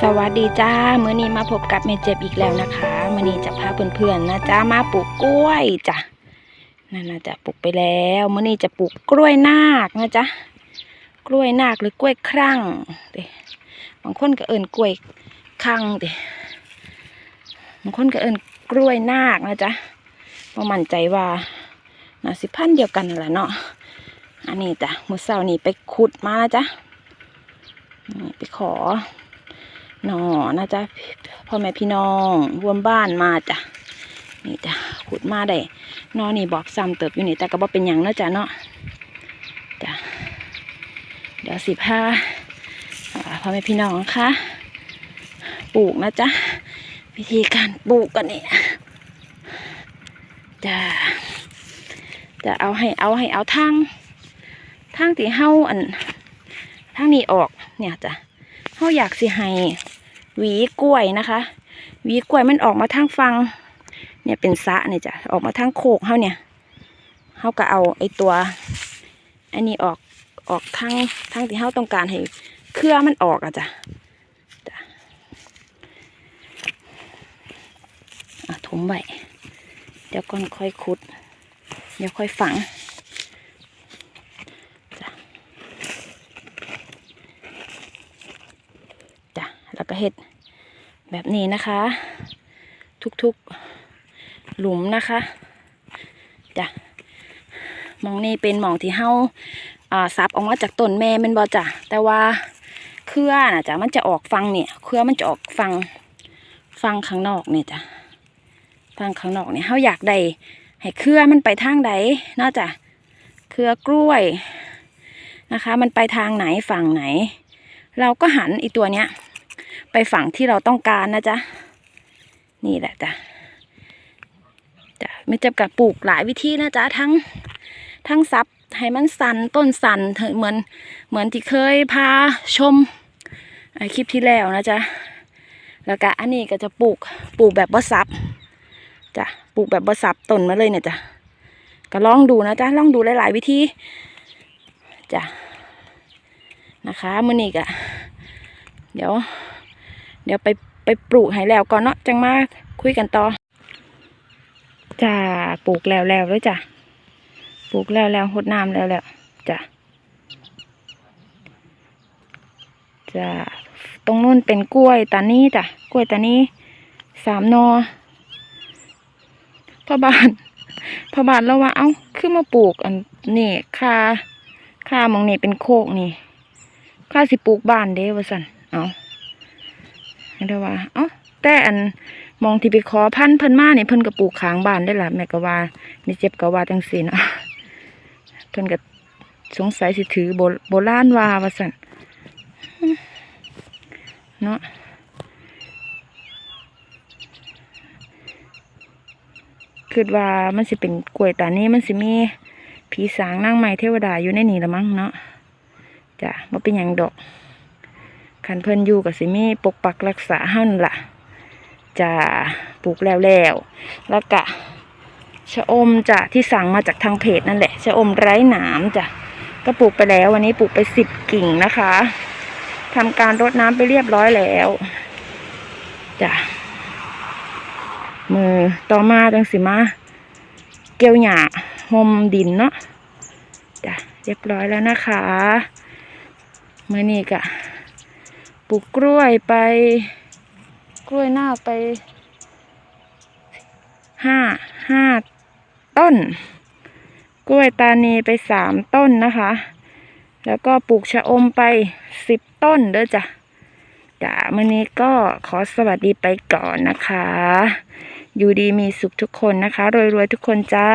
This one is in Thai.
สวัสดีจ้ามื้อนี้มาพบกับแม่เจ็บอีกแล้วนะคะมื้อนี้จะพาเพื่อนๆนะจ้ามาปลูกกล้วยจ้ะนั่นนะจะปลูกไปแล้วมื้อนี้จะปลูกกล้วยนาคนะจ๊ะกล้วยนาคหรือกล้วยครั่งเดบางคนก็เอิ้นกล้วยครั่งเด้บางคนก็เอิ้นกล้วยนาคนะจ๊ะบ่มั่นใจว่าน่าสิพันธ์เดียวกันนั่นแหละเนาะอันนี้จ้ะมื้อเช้านี้ไปขุดมานะจ๊ะ นี่ไปขอหนอนะจ๊ะพ่อแม่พี่น้องรวมบ้านมาจ้ะนี่จ้ะขุดมาได้นอนี่บอกซ้ำเติบอยู่นี่แต่ก็บ่เป็นหยังนะจ้ะเนาะจ้ะเดี๋ยวสิพาอ่าพ่อแม่พี่น้องคะปลูกนะจ๊ะวิธีการปลูกกันนี่จะจะเอาให้เอาให้เอาทางทางที่เฮาอัน ทางนี้ออกเนี่ยจ้ะเขาอยากสิให้หวีกล้วยนะคะหวีกล้วยมันออกมาทางฟังเนี่ยเป็นสะเนี่ยจ้ะออกมาทางโคกเขาเนี่ยเขาก็เอาไอตัว อันนี้ออกออกทางทางที่เขาต้องการให้เครือมันออกอะจ้ะจ้ะอะถมไว้เดี๋ยวก่อนค่อยขุด เดี๋ยวค่อยฝัง แล้วก็เห็ดแบบนี้นะคะ ทุกๆหลุมนะคะจ้ะมองนี้เป็นหมองที่เฮาซับออกมาจากต้นแม่มันบอจ้ะแต่ว่าเครือน่ะจ้ะมันจะออกฟังเนี่ยเครือมันจะออกฟังฟังข้างนอกเนี่ยจ้ะฟังข้างนอกเนี่ยเฮาอยากได้ให้เครือมันไปทางใดนอกจากเครือกล้วยนะคะ มันไปทางไหนฝั่งไหน เราก็หันอีตัวเนี้ย ไปฝั่งที่เราต้องการนะจ๊ะ นี่แหละจ้ะจะไม่จำกัดปลูกหลายวิธีนะจ๊ะทั้งทั้งซับให้มันสันต้นสันเหมือนเหมือนที่เคยพาชมคลิปที่แล้วนะจ๊ะแล้วก็อันนี้ก็จะปลูกปลูกแบบบ่ซับจ้ะปลูกแบบบ่ซับต้นมาเลยเนี่ยจ้ะก็ลองดูนะจ๊ะลองดูหลาย ๆ วิธีจ้ะนะคะมือนี้ก็เดี๋ยว เดี๋ยวไปไปปลูกให้แล้วก่อนเนาะจังมาคุยกันต่อจ้าปลูกแล้วแล้วเลยจ้ะปลูกแล้วแล้วหดน้ำแล้วแล้วจ้ะจ้าตรงนู้นเป็นกล้วยตานี้จ้ะกล้วยตานี้สามนอพ่อบานพ่อบานแล้วว่าเอ้าขึ้นมาปลูกอันนี่ค่าค่ามองนี่เป็นโคกนี่ค่าสิปลูกบ้านเด้วสันเอ้า เดี๋ยวว่าเอ้าแต่อันมองที่ไปขอพันเพิ่นมาเนี่ยเพิ่นก็ปลูกขางบ้านได้ละแม่ก็ว่าไม่เจ็บก็ว่าจังซี่เนาะเพิ่นก็สงสัยสิถือโบโบราณว่าว่าซั่นเนาะคิดว่ามันสิเป็นกล้วยตานี้มันสิมีผีสางนางไม้เทวดาอยู่ในนี่ละมั้งเนาะจ้ะบ่เป็นหยังดอก คันเพิ่นอยู่กับสิมีปกปักรักษาเฮานั่นล่ะจะปลูกแล้วแล้วแล้วก็ชะอมจ้ะที่สั่งมาจากทางเพจนั่นแหละชะอมไร้หนามจ้ะก็ปลูกไปแล้ว วันนี้ปลูกไปสิบกิ่งนะคะทำการรดน้ำไปเรียบร้อยแล้วจ้ะมือต่อมาจังสิมาเกี่ยวหญ้าหมดินเนาะจ้ะเรียบร้อยแล้วนะคะ มือนี้กะ ปลูกกล้วยไป กล้วยหน้าไปห้าห้าต้น กล้วยตานีไปสามต้นนะคะ แล้วก็ปลูกชะอมไปสิบต้นเด้อจ้ะจ้ะมื่อนี้ก็ขอสวัสดีไปก่อนนะคะ อยู่ดีมีสุขทุกคนนะคะ รวยๆทุกคนจ้า